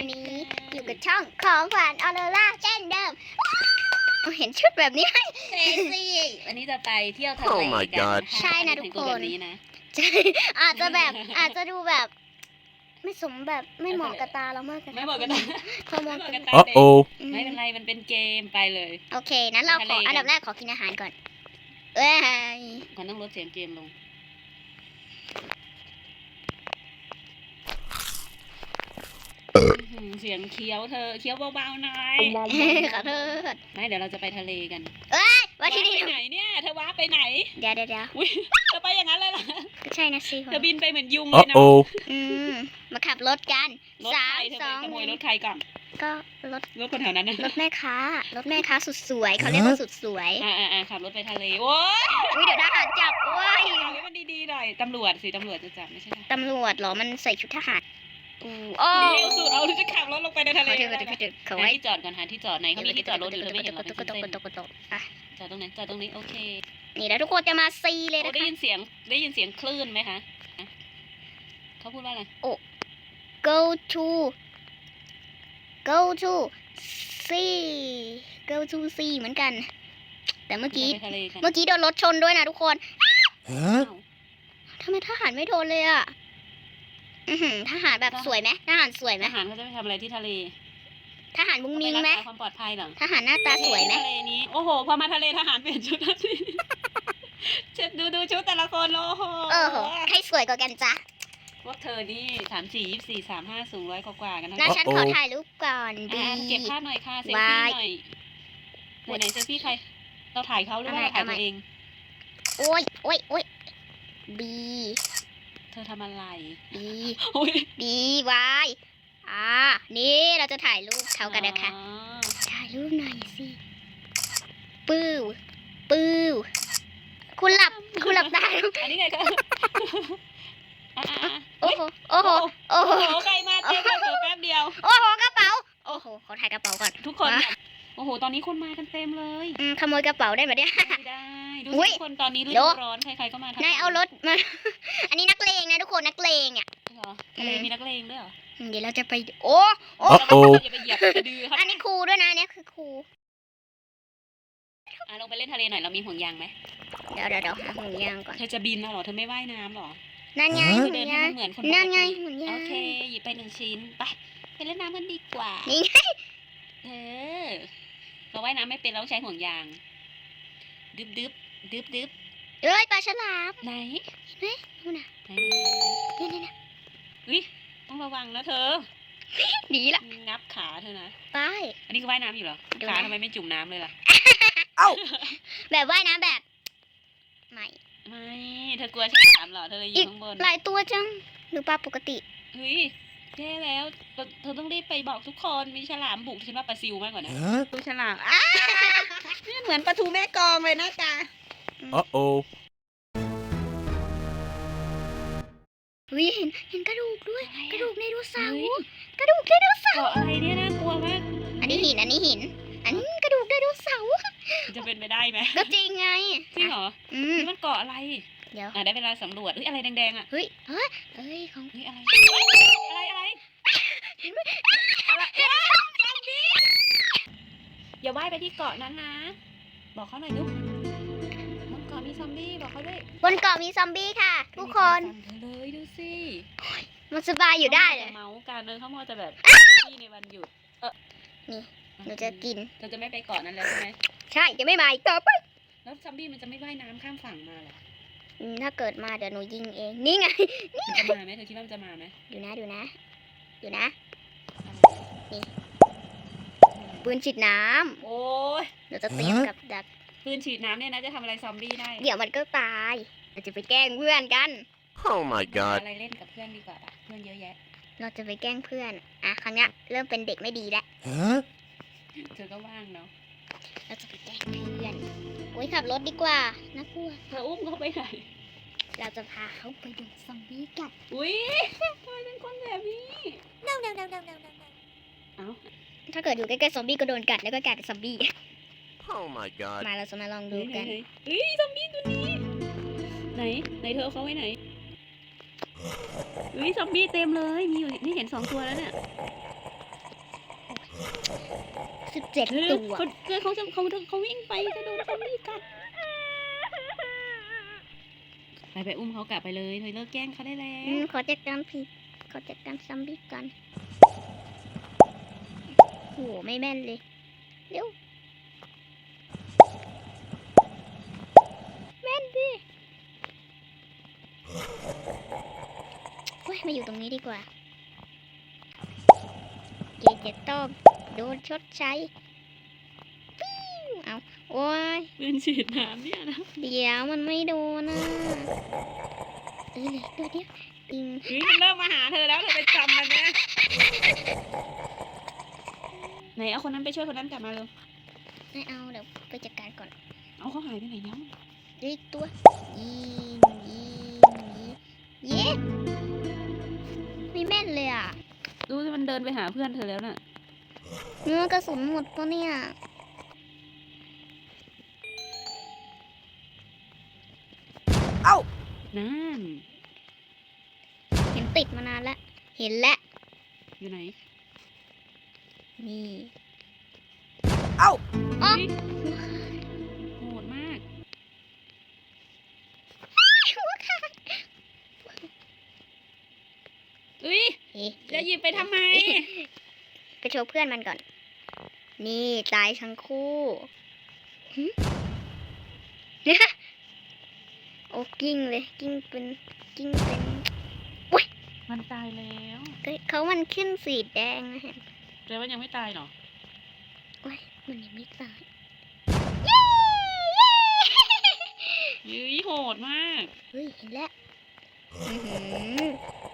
วันนี้อยู่กับช่องของขวัญออโรราเช่นเดิมว้าวเห็นชุดแบบนี้ไหมเซซี่วันนี้จะไปเที่ยวทะเล Oh my กั God ใช่นะทุกคนแต่งตัวแบบนี้นะ ใช่อาจจะแบบอาจจะดูแบบ ไม่สมแบบไม่เหมาะกับตาเรามากไม่บอกกันนะพอมองไม่บอกกักันนตา Uh เด็ก oh. ไม่เป็นไรมันเป็นเกมไปเลย โอเคนั้นเราไปขทะอเลกันอันดับแรกขอกินอาหารก่อน เอ้ยก่อนต้องลดเสียงเกมลงอื้อหือ เสียงเคี้ยวเธอเคี้ยวเบาๆหน่อยขอโทษไม่เดี๋ยวเราจะไปทะเลกันว่าที่นี่ไปไหนเนี่ยเธอว้าไปไหนเดี๋ยวเดี๋ยวเดี๋ยวอุ้ยเธอไปอย่างนั้นเลยเหรอก็ใช่นะสิเธอบินไปเหมือนยุงเลย Uh นะ oh. อืมมาขับรถกันรถสาใครมเธอสไปองขโมยหรนึ่ถงใครก่อนก็รถรถคนแถวนั้นนะรถแม่ค้ารถแม่ค้าสุดสวยเขาเรียกว่าสุดสวยอ่าอ่าขับรถไปทะเลโอ้ยอุ้ยเดี๋ยวทหารจับโอ้ยเอาให้มันดีๆหน่อยตำรวจสิตำรวจจะจับไม่ใช่เหรอตำรวจเหรอมันใส่ชุดทหาร อู้โอ้เร็วสุดเอาหรือจะขับรถลงไปในทะเลขอโทษขอได้โทษไหมขอโทษเขาหาไว้ที่จอดก่อนหาที่จอดไหนเขามีที่จอดรถอยู่เธอไม่เห็นหรอเป็นกดเส้นกดกดกดกดอะๆจอดตรงไหนจอดตรงนี้โอเค นี่แล้วทุกคนจะมาซีเลยโอ้นะได้คะยินเสียงได้ยินเสียงคลื่นไหมคะฮะเขาพูดว่าอะไร go to go to sea go to sea เหมือนกัน แต่เมื่อกี้จะไปทะเลกันเมื่อกี้โดนรถชนด้วยนะทุกคน Huh? อ้าวทำไมทหารไม่โดนเลยอะ อือหือทหารแบบสวยไหมทหารสวยไหมทหารเขาจะไปทำอะไรที่ทะเลทหารมุ้งมิ้งเขาไหมปรักษาความปลอดภัยเหรอทหารหน้าตาสวยไหมทะเลนี้โอ้โห พอมาทะเลทหารเปลี่ยนชุดทันทีเช็ดดูดูชุดแต่ละคนโอ้โหเออโหใครสวยกว่ากันจ๊ะพวกเธอนี่สามสี่ยี่สี่สามห้าสูงร้อยกว่าๆกันทั้งนะนั้นฉันขอถ่ายรูปก่อนดีอ่าเก็บภาพหน่อยค่ะเซลวาฟี่ยหน่อยไหนไหนเซลฟี่ใคร เราถ่ายเขาหรือว่าเราเอาถ่ายใหม่ตัวเอง โอ้ยโอ้ยโอ้ยบีเธอทำอะไรบีโอ้ยบีวายอ่านี่เราจะถ่ายรูปเขากันนะคะ อ๋อถ่ายรูปหน่อยสิ ปื้ว ปื้ว คุณหลับ คุณหลับตาดูอันนี้ไงก็อะอะอะโอ้โห โอ้โห โอ้โอ้โหโหใครมาเต็มเลยเผลอแป๊บเดียว โอ้โห กระเป๋า โอ้โห ขอถ่ายกระเป๋าก่อน ทุกคนมาโอ้โห ตอนนี้คนมากันเต็มเลย อืมขโมยกระเป๋าได้ไหมเนี่ยไม่ได้ดูอุ๊สิยทุกคนตอนนี้ฤโลดูร้อนใครๆก็มาทำนายเอารถมา อันนี้นักเลงนะทุกคนนักเลงอะ เหรอทะเลมีนักเลงด้วยเหรออืมเดี๋ยวเราจะไป โอ้โอ้ Uh oh. อย่าไปเหยียบกระดือครับอันนี้ครูด้วยนะอันนี้คือครู อะลงไปเล่นทะเลหน่อยเรามีห่วงยางไหมเดี๋ยวเดี๋ยวเดี๋ยวหาห่วงยางก่อน เธอจะบินแล้วเหรอเธอไม่ว่ายน้ำเหรอนั่นไงฮะห่วเดิงนให้ยางมันเหมือนคนปกนั่นไงติห่วงยาโอง เคหยิบไปหนึ่งชิ้นไปไปเล่นน้ำกันดีกว่านี่ไง เออเราว่ายน้ำไม่เป็นเราต้องใช้ห่วงยาง ดึบดึบ ดึบดึบเอ้ยปลาฉลามไหนนู่นน่ะไหนนี่นี่นี่อุ้ยต้องระวังนะเธอหนีละงับขาเธอนะไปอันนี้คือว่ายน้ำอยู่เหรอดูขานะทำไมไม่จุ่มน้ำเลยล่ะแบบว่ายน้ำแบบไม่ไม่เธอกลัวฉลามเหรอเธอเลยออียู่กข้างบนหลายตัวจังหรือปลาปกติเฮ้ยแย่แล้วเธอต้องรีบไปบอกทุกคนมีฉลามบุกฉันว่าปลาซิวมากกว่านะ Huh? ดูฉลามอ้านี่เหมือนปลาทูแม่กองเลยนะจ๊ะ Uh oh. เฮ้ยเห็นเห็นกระดูกด้วยอะไรอะกระดูกไดโนเสาร์เฮ้ยกระดูกไดโนเสาร์เกาะอะไรเนี่ยน่ากลัวมาก อันนี้หินอันนี้หิน อันนี้กระดูกไดโนเสาร์จะเป็นไปได้ไหมก็จริงไงจริงเหรออืมนี่มันเกาะอะไร เดี๋ยวอะได้เวลาสำรวจอุ้ยอะไรแดงๆอะเฮ้ยเฮ้ยเฮ้ยของเฮ้ยอะไรอะไรอะไรอะไรอย่าว่ายไปที่เกาะนั้นนะ บอกเขาหน่อยลูกบน เกาะมีซอมบี้บอกเขาด้วยบนเกาะมีซอมบี้ค่ะ ทุกคนไม่มีใรสั่งเธอเลยดูสิมันสบายอยู่ได้เลยขามัวแต่เมาส์การเดินเขามัวแต่แบบที่ในวันหยุดเออนี่หนูจะกินเธอจะไม่ไปเกาะนั้นแล้วใช่ไหมใช่จะไม่มาอีกต่อไปแล้วซอมบี้มันจะไม่ว่ายน้ำข้ามฝั่งมาเหรออืมถ้าเกิดมาเดี๋ยวหนูยิงเองนี่ไงมันจะมาไหมเธอคิดว่ามันจะมาไหมดูนะดูนะดูนะปืนฉีดน้โอ้ยำเราจะเตรียมฮะกับดัก ปืนฉีดน้ำเนี่ยนะจะทำอะไรซอมบี้ได้เดี๋ยวมันก็ตายเราจะไปแกล้งเพื่อนกัน Oh my หา god. อะไรเล่นกับเพื่อนดีกว่าปะเพื่อนเยอะแยะเราจะไปแกล้งเพื่อน อะครั้งเนี้ยเริ่มเป็นเด็กไม่ดีแล้ว Huh? เธอก็ว่างเนาะเราจะไปแกล้งเพื่อนโอ้ยขับรถดีกว่าน่ากลัว เธออุ้มเขาไปไหนเราจะพาเขาไปดูซอมบี้กัดอุ้ยทำไมเป็นคนแบบนี้ no no no no no no เอ้าถ้าเกิดอยู่ใกล้ๆซอมบี้ก็โดนกัดแล้วก็กลายเป็นซอมบี้ Oh my god. มาเราจะมาลองดูเฮ้ยกันเฮ้ยเฮ้ยซอมบี้ตัวนี้ ไหนไหนเธอเอาเขาไว้ไหนเฮ้ยซอมบี้เต็มเลยมีอยู่นี่เห็นสองตัวแล้วเนี่ยสิบเจ็ดเฮ้ยตัวเขาเจอเขาจะเขาเขาวิ่งไปจะโดนซอมบี้กัดไปไปอุ้มเขากลับไปเลยเธอเลิกแกล้งเขาได้แล้อืมวขอจัดการผิดขอจัดการซัมบี้กันโหไม่แม่นเลยเร็ว ยมาอยู่ตรงนี้ดีกว่าเกจะต้องโดนชดใช้ปิ้วเอาโอ้ยปืนฉีดน้ำเนี่ยนะเดี๋ยวมันไม่โดนนะเออเหลยตัวเดียวปิงเฮ้ยมันเริ่มมาหาเธอแล้วเธอไปจำมันนะไหนเอาคนนั้นไปช่วยคนนั้นกลับมาเร็วไม่เอาเดี๋ยวไปจัดการก่อน เอาเขาหายไปไหนแล้วเรียกตัวยิงยิงยิงเย้ไม่แม่น เลยอะดูสิมันเดินไปหาเพื่อนเธอแล้วน่ะเนื้อกระสุนหมดปะเนี่ยนั่นเห็นติดมานานแล้ว เห็นแล้วอยู่ไหน นี่ เอ้าอ๋อ หยิบไปทำไม ไปโชว์เพื่อนมันก่อน นี่ตายทั้งคู่หึโอ้กิ้งเลย กิ้งเป็นกิ้งเป็นมันตายแล้วเอ้ยเขามันขึ้นสีแดงนะเห็นแต่ว่ายังไม่ตายเหรอโอ้ยมันยังไม่ตายยื้ยโหดมาก เฮ้ยเห็นแล้วอื้อหือ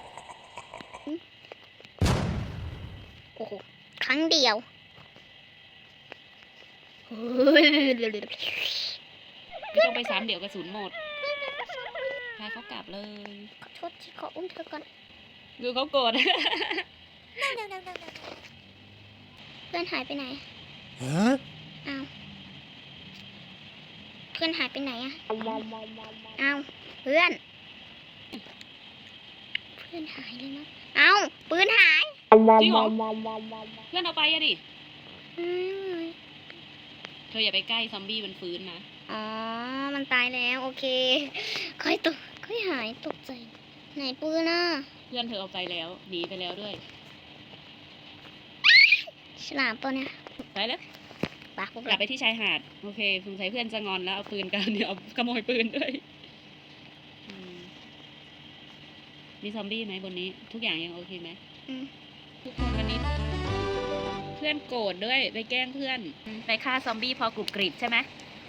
เดียวไม่ต้องไปซ้ำเดี๋ยวกระสุนหมดพาเขากลับเลย ขอโทษที่ขออุ้มเธอก่อนดูเขาโกรธเพื่อนหายไปไหน Huh? อ้าว เพื่อนหายไปไหนอะอ้าวเพื่อน เพื่อนหายเลยนะอ้าวปืนหาย จริงเหรอเพื่อนเอาไปอะดิ อืมเธออย่าไปใกล้ซอมบี้มันฟื้นนะ อ๋อ มันตายแล้ว โอเค ค่อยตกค่อยหายตกใจ ไหนปืนน่ะ เพื่อนเธอเอาไปแล้ว หนีไปแล้วด้วย ฉลามตัวเนี้ยไปแล้ว ปากพวกกลัเราบไปที่ชายหาด โอเคสงสัยเพื่อนจะงอนแล้วเอาปืนกัน เดี๋ยวเอาขโมยปืนด้วยอืมมีซอมบี้ไหมบนนี้ ทุกอย่างยังโอเคไหมอืม ทุกคนวันนี้ เพื่อนโกรธด้วยไปแกล้งเพื่อน ไปฆ่าซอมบี้พอกรุบกริบใช่ไหม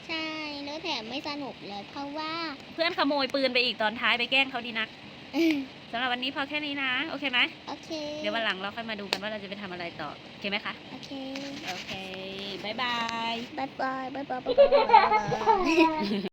ใช่แล้วแถมไม่สนุกเลย เพราะว่า เพื่อนขโมยปืนไปอีกตอนท้ายไปแกล้งเขาดีนักสำหรับวันนี้พอแค่นี้นะ โอเคไหมโอเค เดี๋ยววันหลังเราค่อยมาดูกันว่าเราจะไปทำอะไรต่อ โอเคไหมคะ โอเค โอเคบ๊ายบายบายบายบายบายบายบาย